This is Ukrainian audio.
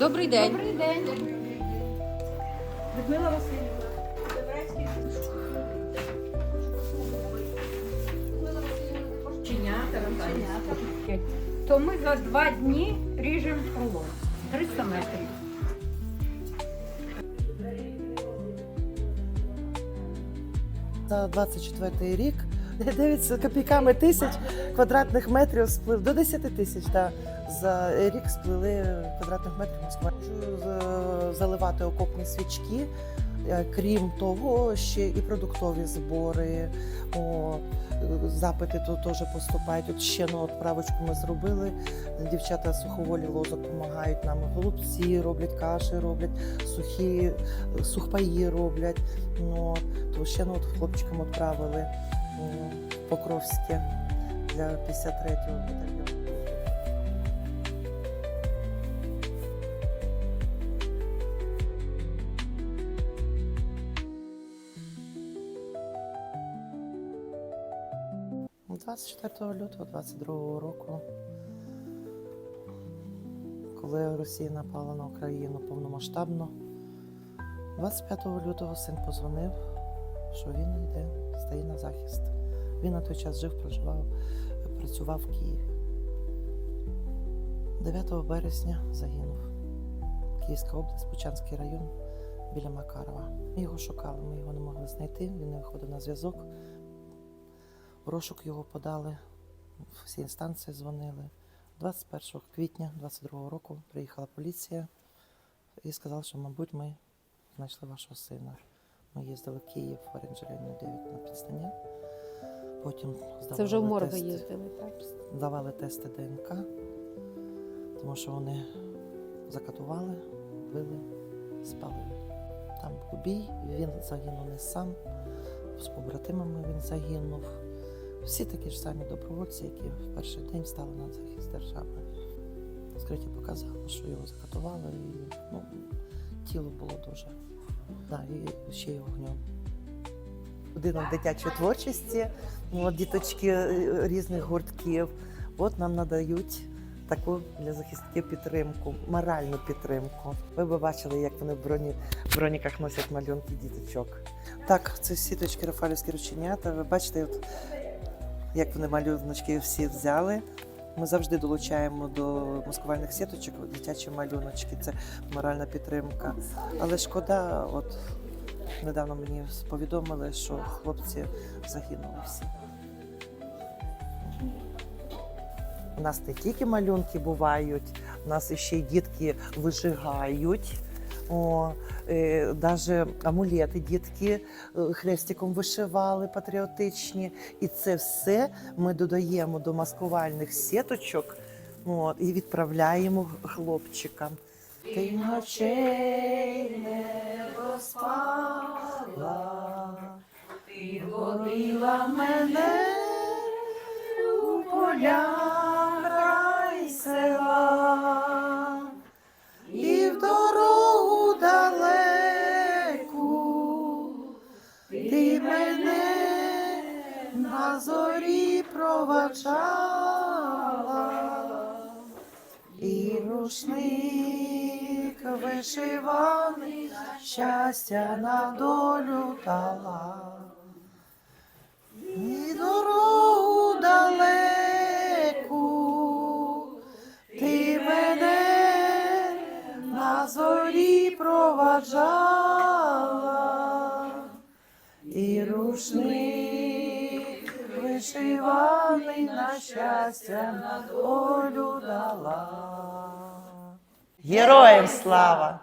Добрий день. Добрий день. Людмила Васильівна. Чинята, чинята. То ми за два дні ріжемо полон. 300 метрів. За 24 рік 9 з копійками тисяч квадратних метрів сплив до 10 тисяч. Да. За рік сплили квадратних метрів Москва. Можу заливати окопні свічки. Е, Крім того, ще і продуктові збори. О, е, запити тут теж поступають. От ще ну, отправочку ми зробили. Дівчата суховолі лозок допомагають нам. Голубці роблять, каші роблять, сухі е, сухпаї роблять. Ну, то ще ну, от хлопчикам відправили Покровське для 53-го батальйону. Ну, 24 лютого 22 року, коли Росія напала на Україну повномасштабно, 25 лютого син позвонив, що він йде, стає на захист. Він на той час жив, проживав, працював в Києві. 9 березня загинув. Київська область, Бучанський район біля Макарова. Ми його шукали, ми його не могли знайти, він не виходив на зв'язок. В розшук його подали, всі інстанції дзвонили. 21 квітня 22 року приїхала поліція і сказала, що, мабуть, ми знайшли вашого сина. Ми їздили в Київ в оранжерейну 9 на підстання. Потім здавали Це вже в морги тест, їздили, так? здавали тести ДНК, тому що вони закатували, били, спалили. Там був бій, він загинув не сам, з побратимами він загинув. Всі такі ж самі добровольці, які в перший день стали на захист держави. Скриття показало, що його закатували, і ну, тіло було дуже. Да, і ще й огнем. Будинок дитячої творчості, от діточки е, різних гуртків. От нам надають таку для захисників підтримку, моральну підтримку. Ви б бачили, як вони в броні, броніках носять малюнки діточок. Так, це сіточки Рафалівські рученята. Ви бачите, от, як вони малюночки всі взяли. Ми завжди долучаємо до маскувальних сіточок дитячі малюночки. Це моральна підтримка. Але шкода, от недавно мені повідомили, що хлопці загинули всі. У нас не тільки малюнки бувають, у нас ще й дітки вижигають. О, е, даже амулети дітки е, хрестиком вишивали патріотичні. І це все ми додаємо до маскувальних сіточок от, і відправляємо хлопчикам. Ти ночей не мене на зорі провачала, і рушник вишиваний щастя на долю дала. І дорогу рушник вишиваний на щастя на долю дала. Героям слава!